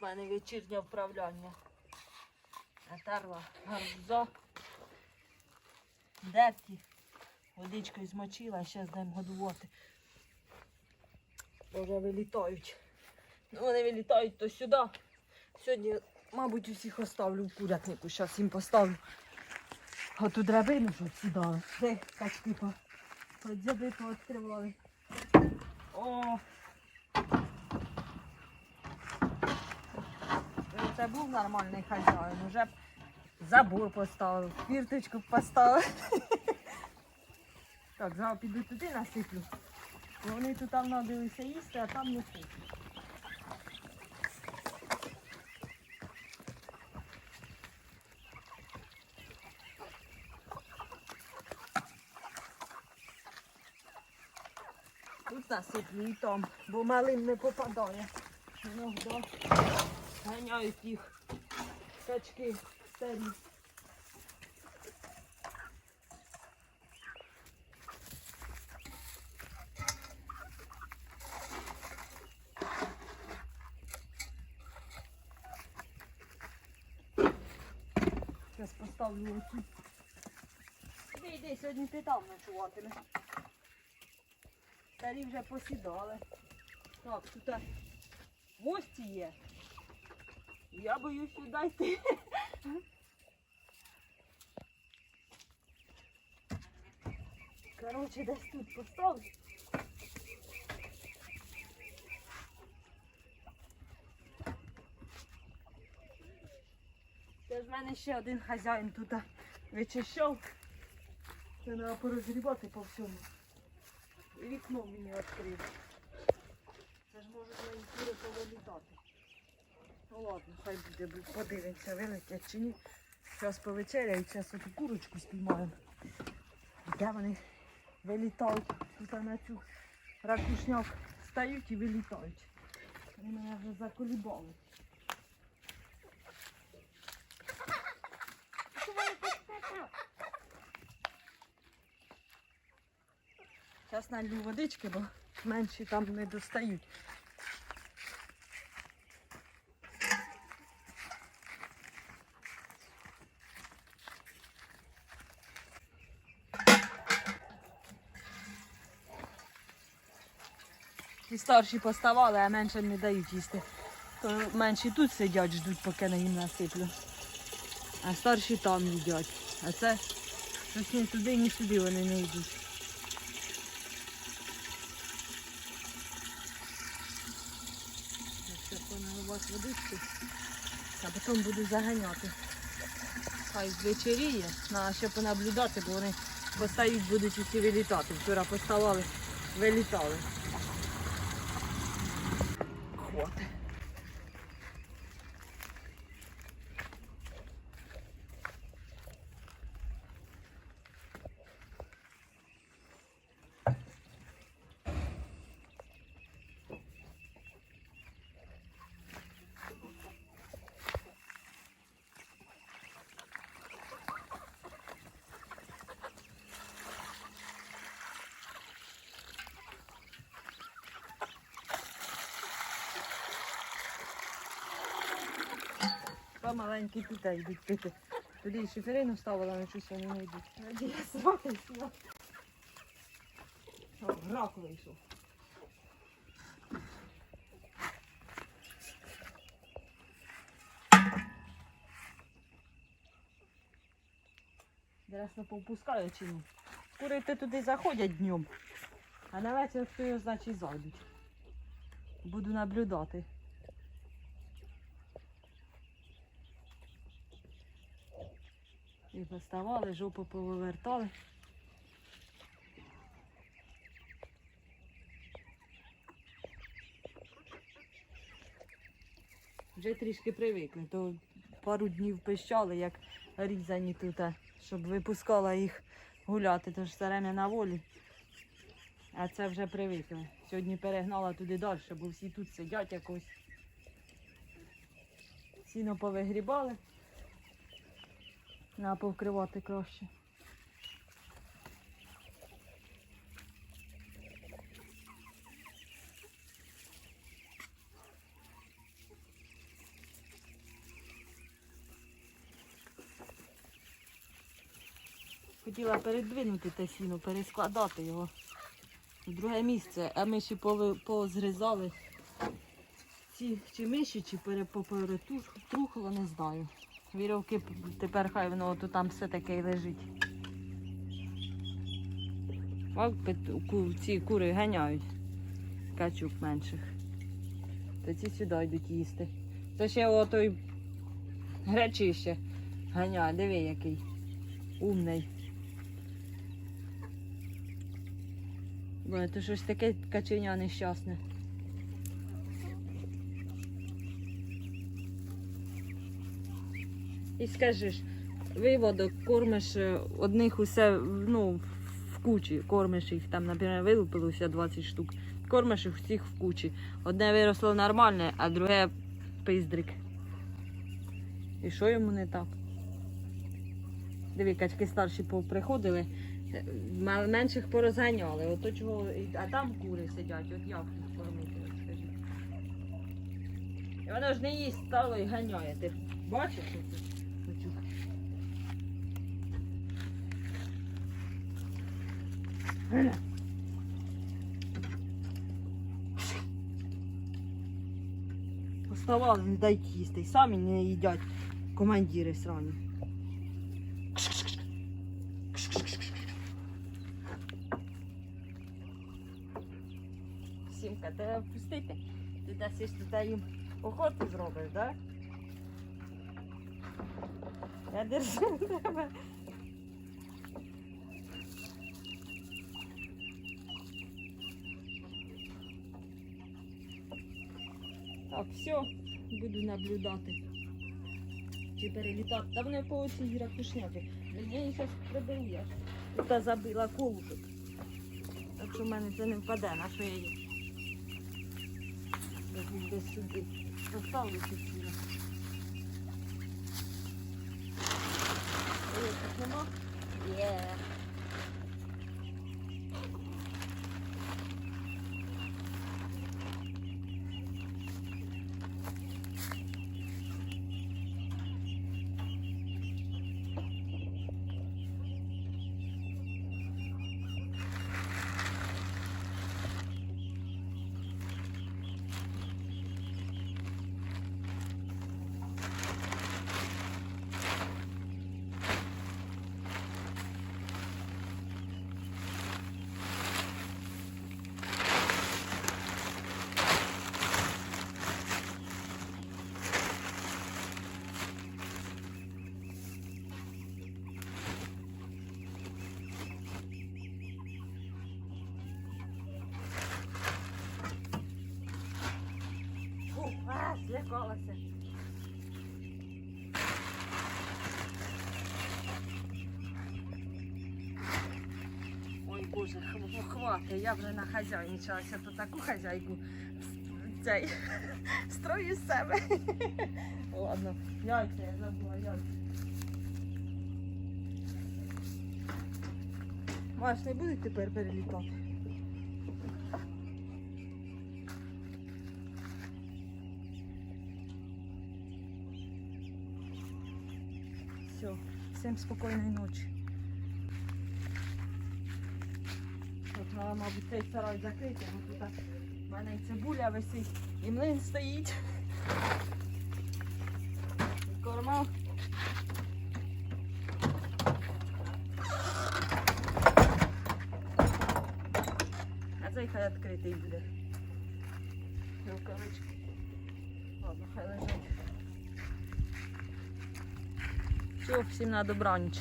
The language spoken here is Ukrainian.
в мене вечірнє вправляння. Натерла гарбуза. Дерті. Водичкою змочила, ще з годувати. Бо вже вилітають. Ну, вони вилітають то сюди. Сьогодні, мабуть, усіх оставлю в курятнику. Зараз їм поставлю. Оту драбину, щоб сідали. Де качки по, по дзяби пооткривали. О! Це був нормальний хазяїн. Уже б забор поставив, фірточку поставив. Так, зараз піду туди насиплю. Вони тут там надилися їсти, а там не хочуть. Тут насиплю і там, бо малим не попадає. Іногда ганяють їх качки старі. Зараз поставлю оцю. Іди, йди, сьогодні ти там ночуватимеш. Старі вже посідали. Так, тут гості є. Я боюсь сюди йти. Коротше, десь тут поставлю. Це в мене ще один хазяїн тут вичищав. Це треба порозгрібати по всьому. І вікно мені відкрив. Це ж може мої кури повилітати. Ну ладно, хай буде, бу- подивимося, вилетять чи ні. Зараз повечеряю, зараз оту курочку спіймаємо. Де вони вилітають тут на цю ракушняк стають і вилітають. Вони мене вже заколібали. Зараз налью водички, бо менші там не достають. І старші поставали, а менше не дають їсти. То менші тут сидять, ждуть, поки на їм насиплю. А старші там їдять. А це щось ні туди, ні сюди вони не йдуть. Водички, а потім буду заганяти. Хай вечеріє, треба ще понаблюдати, бо вони постають, будуть усі вилітати. Вчора поставали, вилітали. Хвати. Два маленькі тут йдуть пити. Туди шиферину ставила, але щось вони не йдуть. Надія сватися. О, грак вийшов. Інтересно, повпускаю чи ні. Курити туди заходять днем, а на вечір хто його значить зайдуть. Буду наблюдати. І поставали, жопу повивертали. Вже трішки привикли, то пару днів пищали, як різані тут, щоб випускала їх гуляти, тож время на волі. А це вже привикли. Сьогодні перегнала туди далі, бо всі тут сидять якось. Сіно повигрібали. Треба повкривати краще. Хотіла передвинути те сіно, перескладати його в друге місце, а ми ще позрізали ці чи миші, чи перепоперетрухло, не знаю. Вірьовки тепер хай воно то там все таке й лежить. От ці кури ганяють качук менших. То ці сюди йдуть їсти. То ще отой гречище ганяє, диви який умний. Бо це щось таке каченя нещасне. І скажеш, виводок кормиш е, одних усе ну, в кучі, кормиш їх там, наприклад, вилупилося 20 штук. Кормиш їх всіх в кучі. Одне виросло нормальне, а друге пиздрик. І що йому не так? Диви, качки старші поприходили, е, менших порозганяли. Ото чого, а там кури сидять, от як їх кормити, скажіть. І воно ж не їсть стало і ганяє. Ти бачиш оце? Оставали, не дають їсти. І самі не їдять командири срані. Сімка, тебе пустити? Ти дасиш туди їм охоту зробиш, так? Да? Я держу тебе. Так, все, буду наблюдати. Чи перелітати. Та вони по цій ракушняки. Я їх зараз приберу, я тут забила колушок. Так що в мене це не впаде, на що я її. Десь сюди. Поставлю чуть-чуть. Yeah. Хв- я вже нахазяйничалася, то таку хазяйку цей строю з себе. Ладно, яйця, я забула яйця. Маш, не будуть тепер перелітати? Все, всім спокійної ночі. От треба, мабуть, цей сарай закрити, бо тут в мене і цибуля висить, і млин стоїть. Корма. А цей хай відкритий буде. Рукавички. Ладно, хай лежить. Все, всім на добраніч.